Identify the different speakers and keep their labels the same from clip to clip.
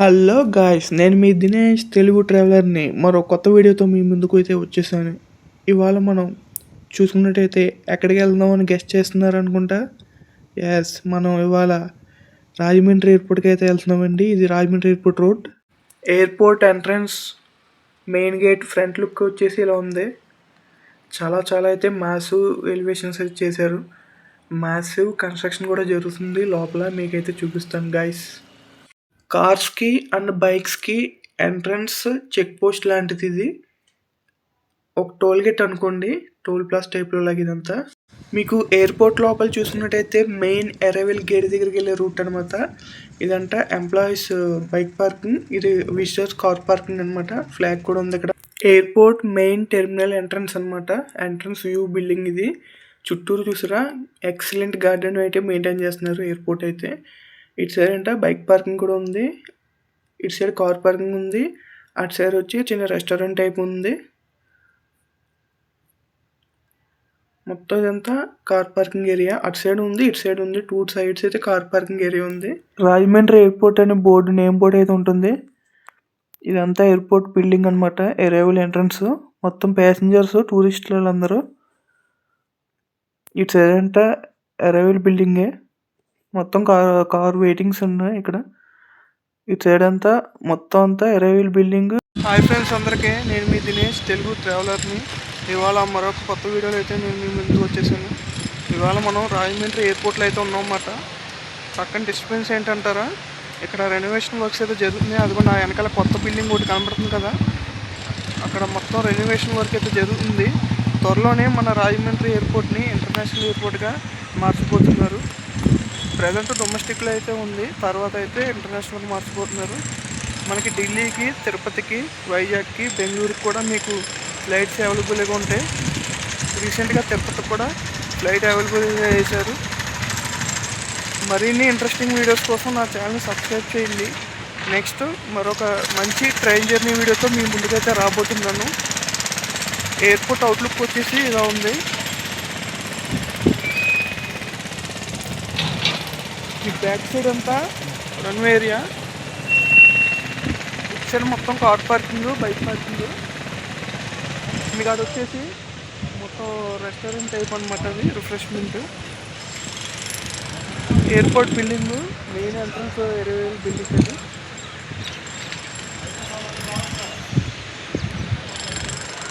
Speaker 1: Hello guys నేను మీ దినేష్ తెలుగు ట్రావెలర్ని. మరో కొత్త వీడియోతో మీ ముందుకు అయితే వచ్చేసాను. ఇవాళ మనం చూసుకున్నట్టయితే ఎక్కడికి వెళ్దాం అని గెస్ట్ చేస్తున్నారు అనుకుంటా ఎస్ మనం ఇవాళ రాజమండ్రి ఎయిర్పోర్ట్కి అయితే వెళ్తున్నామండి. ఇది Rajahmundry airport road. Airport entrance main gate front look వచ్చేసి ఇలా ఉంది. చాలా చాలా అయితే మ్యాసివ్ ఎలివేషన్స్ అయితే చేశారు. మ్యాసివ్ కన్స్ట్రక్షన్ కూడా జరుగుతుంది. లోపల మీకైతే చూపిస్తాను గాయస్ కార్స్కి అండ్ బైక్స్కి ఎంట్రన్స్ చెక్ పోస్ట్ లాంటిది ఇది. ఒక టోల్ గేట్ అనుకోండి టోల్ ప్లాస్ టైప్లో లాగా ఇదంతా. మీకు ఎయిర్పోర్ట్ లోపల చూసుకున్నట్టయితే మెయిన్ అరైవల్ గేట్ దగ్గరికి వెళ్ళే రూట్ అనమాట ఇదంట ఎంప్లాయీస్ బైక్ పార్కింగ్ ఇది విజిటర్స్ కార్ పార్కింగ్ అనమాట ఫ్లాగ్ కూడా ఉంది ఇక్కడ ఎయిర్పోర్ట్ మెయిన్ టెర్మినల్ ఎంట్రన్స్ అనమాట ఎంట్రన్స్ వ్యూ బిల్డింగ్ ఇది. చుట్టూరు చూసారా ఎక్సలెంట్ గార్డెన్ అయితే మెయింటైన్ చేస్తున్నారు ఎయిర్పోర్ట్ అయితే. ఇటు సైడ్ అంటే బైక్ పార్కింగ్ కూడా ఉంది. ఇటు సైడ్ కార్ పార్కింగ్ ఉంది. అటు సైడ్ వచ్చి చిన్న రెస్టారెంట్ టైప్ ఉంది. మొత్తం ఇదంతా కార్ పార్కింగ్ ఏరియా. అటు సైడ్ ఉంది ఇటు సైడ్ ఉంది. టూ సైడ్స్ అయితే కార్ పార్కింగ్ ఏరియా ఉంది. రాజమండ్రి ఎయిర్పోర్ట్ అనే బోర్డు నేమ్ బోర్డు అయితే ఉంటుంది. ఇదంతా ఎయిర్పోర్ట్ బిల్డింగ్ అనమాట అరైవల్ ఎంట్రన్స్ మొత్తం ప్యాసింజర్స్ టూరిస్టులు అందరూ. ఇటు సైడ్ అంతా అరైవల్ బిల్డింగే మొత్తం కార్ కార్ వెయిటింగ్స్ ఉన్నాయి ఇక్కడ. ఇటు సైడ్ అంతా మొత్తం అంతా ఎరైవిల్ బిల్డింగ్. హాయ్ ఫ్రెండ్స్ అందరికీ నేను మీ దినేష్ తెలుగు ట్రావెలర్ని. ఇవాళ మరొక కొత్త వీడియోలో అయితే నేను మీ ముందుకు వచ్చేసాను. ఇవాళ మనం రాజమండ్రి ఎయిర్పోర్ట్లో అయితే ఉన్నామన్నమాట. పక్కన డిస్టర్బెన్స్ ఏంటంటారా? ఇక్కడ రెనోవేషన్ వర్క్స్ అయితే జరుగుతున్నాయి. అది కూడా నా వెనకాల కొత్త బిల్డింగ్ ఒకటి కనబడుతుంది కదా. అక్కడ మొత్తం రెనోవేషన్ వర్క్ అయితే జరుగుతుంది. త్వరలోనే మన రాజమండ్రి ఎయిర్పోర్ట్ని ఇంటర్నేషనల్ ఎయిర్పోర్ట్గా మార్చిపోతున్నారు. ప్రజెంట్ డొమెస్టిక్లో అయితే ఉంది. తర్వాత అయితే ఇంటర్నేషనల్ మార్చిపోతున్నారు మనకి ఢిల్లీకి తిరుపతికి వైజాగ్కి బెంగళూరుకి కూడా మీకు ఫ్లైట్స్ అవైలబుల్గా ఉంటాయి. రీసెంట్గా తిరుపతికి కూడా ఫ్లైట్ అవైలబుల్గా చేశారు మరిన్ని ఇంట్రెస్టింగ్ వీడియోస్ కోసం నా ఛానల్ సబ్స్క్రైబ్ చేయండి. నెక్స్ట్ మరొక మంచి ట్రైన్ జర్నీ వీడియోతో మీ ముందుకైతే రాబోతున్నాను. ఎయిర్పోర్ట్ అవుట్లుక్ వచ్చేసి ఇలా ఉంది. ఈ బ్యాక్ సైడ్ అంతా రన్వే ఏరియా ఇచ్చిన సైడ్ మొత్తం కార్ పార్కింగ్ బైక్ పార్కింగ్ మీకు అది వచ్చేసి మొత్తం రెస్టారెంట్ టైప్ అనమాట అది refreshment airport building main entrance arrival building అది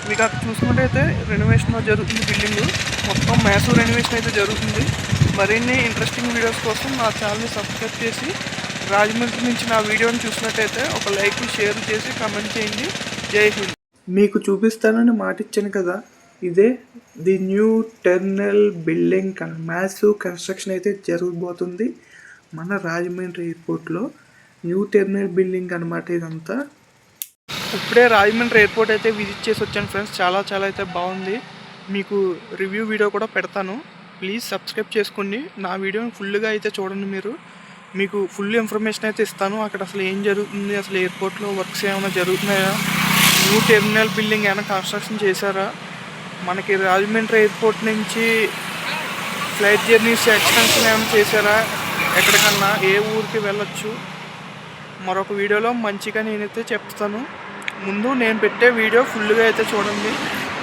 Speaker 1: మీకు అక్కడ చూసుకుంటే రెనోవేషన్ జరుగుతుంది బిల్డింగ్ మొత్తం మ్యాసివ్ రెనోవేషన్ అయితే జరుగుతుంది. మరిన్ని ఇంట్రెస్టింగ్ వీడియోస్ కోసం నా ఛానల్ని సబ్స్క్రైబ్ చేసి రాజమండ్రి నుంచి నా వీడియోని చూసినట్టయితే ఒక లైక్ షేర్ చేసి కమెంట్ చేయండి. జై హింద్. మీకు చూపిస్తానని మాటిచ్చాను కదా ఇదే the new terminal building massive construction అయితే జరగబోతుంది. మన రాజమండ్రి ఎయిర్పోర్ట్లో న్యూ టెర్మినల్ బిల్డింగ్ అనమాట ఇదంతా. ఇప్పుడే రాజమండ్రి ఎయిర్పోర్ట్ అయితే విజిట్ చేసి వచ్చాను ఫ్రెండ్స్ చాలా చాలా అయితే బాగుంది. మీకు రివ్యూ వీడియో కూడా పెడతాను. ప్లీజ్ సబ్స్క్రైబ్ చేసుకోండి. నా వీడియోని ఫుల్గా అయితే చూడండి మీరు. మీకు ఫుల్ ఇన్ఫర్మేషన్ అయితే ఇస్తాను. అక్కడ అసలు ఏం జరుగుతుంది? అసలు ఎయిర్పోర్ట్లో వర్క్స్ ఏమైనా జరుగుతున్నాయా? న్యూ టెర్మినల్ బిల్డింగ్ ఏమైనా కన్స్ట్రక్షన్ చేశారా? మనకి రాజమండ్రి ఎయిర్పోర్ట్ నుంచి ఫ్లైట్ జర్నీస్ ఎక్స్టెన్షన్ ఏమైనా చేశారా? ఎక్కడికన్నా ఏ ఊరికి వెళ్ళొచ్చు? మరొక వీడియోలో మంచిగా నేనైతే చెప్తాను. ముందు నేను పెట్టే వీడియో ఫుల్గా అయితే చూడండి.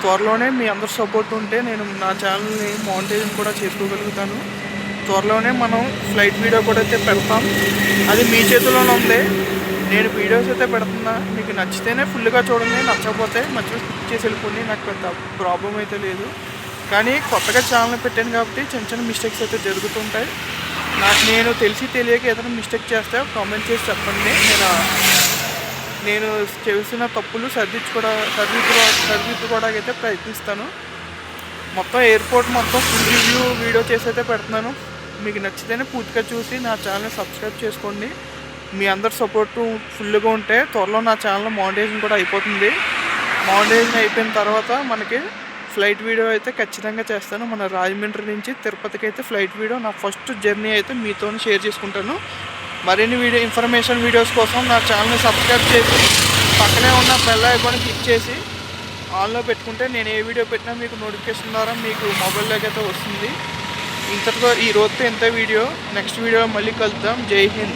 Speaker 1: త్వరలోనే మీ అందరు సపోర్ట్ ఉంటే నేను నా ఛానల్ని మౌంటేజ్ కూడా చేసుకోగలుగుతాను. త్వరలోనే మనం ఫ్లైట్ వీడియో కూడా అయితే పెడతాం. అది మీ చేతిలోనే ఉంది. నేను వీడియోస్ అయితే పెడుతున్నా. మీకు నచ్చితేనే ఫుల్గా చూడండి. నచ్చకపోతే మంచిగా స్కిప్ చేసి వెళ్ళిపోండి. నాకు పెద్ద ప్రాబ్లం అయితే లేదు. కానీ కొత్తగా ఛానల్ పెట్టాను కాబట్టి చిన్న చిన్న మిస్టేక్స్ అయితే జరుగుతుంటాయి. నాకు నేను తెలిసి తెలియక ఏదైనా మిస్టేక్ చేస్తే కామెంట్ చేసి చెప్పండి. నేను నేను చేసిన తప్పులు సర్దించుకోవడా సర్దిద్దు సర్దిద్దుకోవడానికి అయితే ప్రయత్నిస్తాను. మొత్తం ఎయిర్పోర్ట్ మొత్తం ఫుల్ రివ్యూ వీడియో చేసి అయితే పెడుతున్నాను. మీకు నచ్చితేనే పూర్తిగా చూసి నా ఛానల్ సబ్స్క్రైబ్ చేసుకోండి. మీ అందరి సపోర్ట్ ఫుల్గా ఉంటే త్వరలో నా ఛానల్ మౌంటేషన్ కూడా అయిపోతుంది. మౌంటేషన్ అయిపోయిన తర్వాత మనకి ఫ్లైట్ వీడియో అయితే ఖచ్చితంగా చేస్తాను. మన రాజమండ్రి నుంచి తిరుపతికి అయితే ఫ్లైట్ వీడియో నా ఫస్ట్ జర్నీ అయితే మీతో షేర్ చేసుకుంటాను. మరిన్ని వీడియో ఇన్ఫర్మేషన్ వీడియోస్ కోసం నా ఛానల్ని సబ్స్క్రైబ్ చేసి పక్కనే ఉన్న బెల్ ఐకాన్ క్లిక్ చేసి ఆన్లో పెట్టుకుంటే నేను ఏ వీడియో పెట్టినా మీకు నోటిఫికేషన్ ద్వారా మీకు మొబైల్లోకి అయితే వస్తుంది. ఇంతటితో ఈ రోజుతో ఇంత వీడియో. నెక్స్ట్ వీడియో మళ్ళీ కలుద్దాం. జై హింద్.